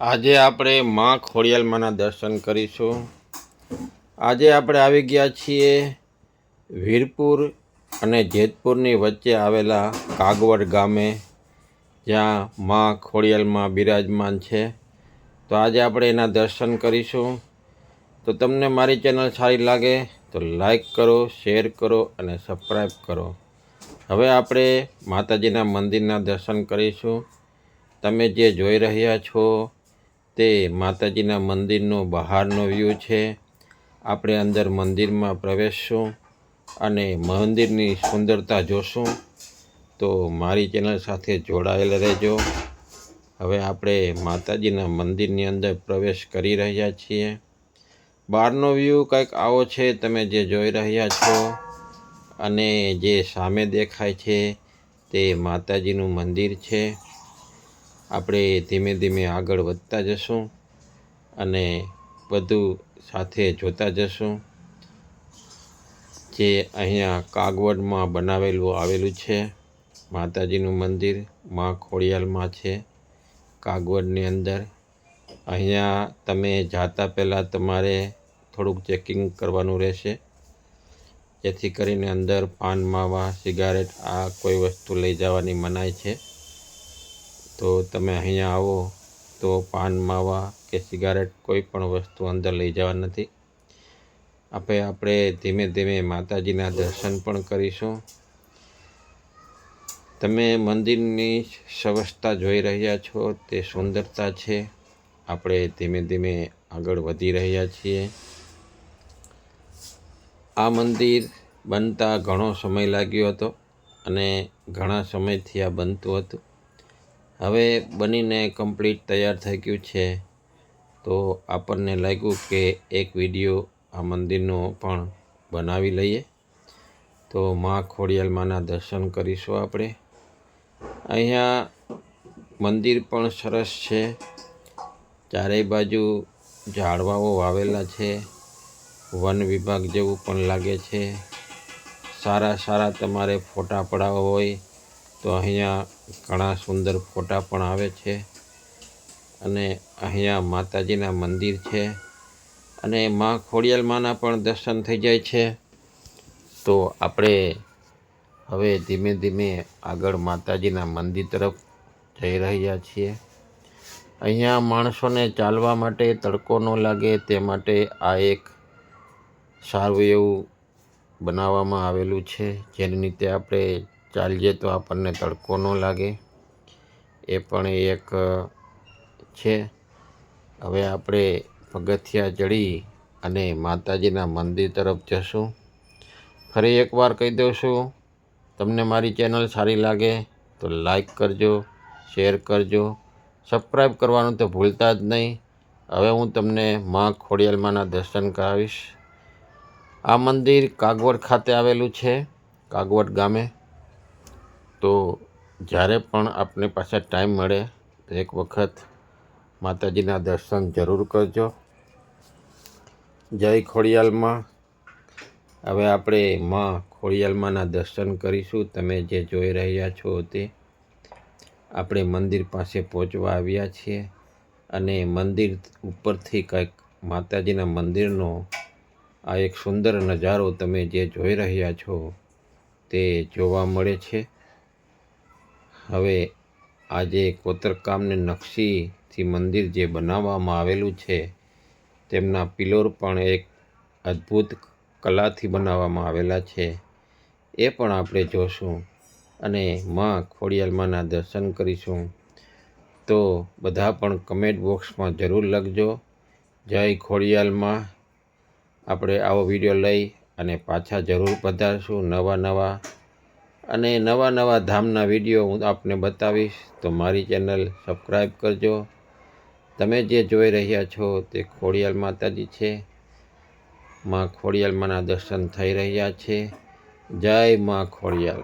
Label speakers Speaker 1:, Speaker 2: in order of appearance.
Speaker 1: આજે આપણે માં ખોડિયાલમાના દર્શન કરીશું. આજે આપણે આવી ગયા છીએ વીરપુર અને જેતપુરની વચ્ચે આવેલા કાગવડ ગામે, જ્યાં માં ખોડિયાલમાં બિરાજમાન છે. તો આજે આપણે એના દર્શન કરીશું. તો તમને મારી ચેનલ સારી લાગે તો લાઈક કરો, શેર કરો અને સબસ્ક્રાઈબ કરો. હવે આપણે માતાજીના મંદિરના દર્શન કરીશું. તમે જે જોઈ રહ્યા છો તે માતાજીના મંદિરનો બહારનો વ્યૂ છે. આપણે અંદર મંદિરમાં પ્રવેશશું અને મંદિરની સુંદરતા જોશું. તો મારી ચેનલ સાથે જોડાયેલા રહેજો. હવે આપણે માતાજીના મંદિરની અંદર પ્રવેશ કરી રહ્યા છીએ. બહારનો વ્યૂ કંઈક આવો છે, તમે જે જોઈ રહ્યા છો અને જે સામે દેખાય છે તે માતાજીનું મંદિર છે. આપણે ધીમે ધીમે આગળ વધતા જશું અને બધું સાથે જોતા જશું. જે અહીંયા કાગવડમાં બનાવેલું આવેલું છે. માતાજીનું મંદિરમાં ખોડિયાલમાં છે કાગવડની અંદર. અહીંયા તમે જાતા પહેલાં તમારે થોડુંક ચેકિંગ કરવાનું રહેશે. જેથી કરીને અંદર પાન, માવા, સિગારેટ આ કોઈ વસ્તુ લઈ જવાની મનાય છે. તો તમે અહીંયા આવો તો પાન, માવા કે સિગારેટ કોઈ પણ વસ્તુ અંદર લઈ જવા નથી. આપણે આપણે ધીમે ધીમે માતાજીના દર્શન પણ કરીશું. તમે મંદિરની સ્વસ્થતા જોઈ રહ્યા છો, તે સુંદરતા છે. આપણે ધીમે ધીમે આગળ વધી રહ્યા છીએ. આ મંદિર બનતા ઘણો સમય લાગ્યો હતો અને ઘણા સમયથી આ બનતું હતું. હવે બનીને કમ્પ્લીટ તૈયાર થઈ ગયું છે. તો આપણને લાગ્યું કે એક વીડિયો આ મંદિરનો પણ બનાવી લઈએ. તો માં ખોડિયાલમાના દર્શન કરીશું આપણે. અહીંયા મંદિર પણ સરસ છે. ચારેય બાજુ ઝાડવાઓ વાવેલા છે. વન વિભાગ જેવું પણ લાગે છે. સારા સારા તમારે ફોટા પડાવવા હોય તો અહીંયા ઘણા સુંદર ફોટા પણ આવે છે અને અહીંયા માતાજીના મંદિર છે અને માં ખોડિયાલમાના પણ દર્શન થઈ જાય છે. તો આપણે હવે ધીમે ધીમે આગળ માતાજીના મંદિર તરફ જઈ રહ્યા છીએ. અહીંયા માણસોને ચાલવા માટે તડકો ન લાગે તે માટે આ એક સારું એવું બનાવવામાં આવેલું છે. જેની રીતે આપણે ચાલીએ તો આપણને તડકો ન લાગે. એ પણ એક છે. હવે આપણે પગથિયા ચડી અને માતાજીના મંદિર તરફ જશું. ફરી એકવાર કહી દઉં છું, તમને મારી ચેનલ સારી લાગે તો લાઈક કરજો, શેર કરજો. સબસ્ક્રાઈબ કરવાનું તો ભૂલતા જ નહીં. હવે હું તમને મા ખોડિયાલમાના દર્શન કરાવીશ. આ મંદિર કાગવડ ખાતે આવેલું છે, કાગવડ ગામે. તો જ્યારે પણ આપને પાસે ટાઈમ મળે, તો એક વખત માતાજીના દર્શન જરૂર કરજો. જય ખોડિયાલમાં. હવે આપણે માં ખોડિયાલમાના દર્શન કરીશું. તમે જે જોઈ રહ્યા છો તે આપણે મંદિર પાસે પહોંચવા આવ્યા છીએ અને મંદિર ઉપરથી કંઈક માતાજીના મંદિરનો આ એક સુંદર નજારો તમે જે જોઈ રહ્યા છો તે જોવા મળે છે. હવે આજે કોતરકામને નકશીથી મંદિર જે બનાવવામાં આવેલું છે, તેમના પિલોર પણ એક અદ્ભુત કલાથી બનાવવામાં આવેલા છે. એ પણ આપણે જોશું અને માં ખોડિયાલમાના દર્શન કરીશું. તો બધા પણ કમેન્ટ બોક્સમાં જરૂર લખજો. જય ખોડિયાલમાં. આપણે આવો વીડિયો લઈ અને પાછા જરૂર પધારશું નવા નવા અને નવા નવા ધામના વીડિયો હું આપને બતાવીશ, તો મારી ચેનલ સબસ્ક્રાઈબ કરજો. તમે જે જોઈ રહ્યા છો તે ખોડિયાલ માતાજી છે. માં ખોડિયાલમાના દર્શન થઈ રહ્યા છે. જય માં ખોડિયાલ.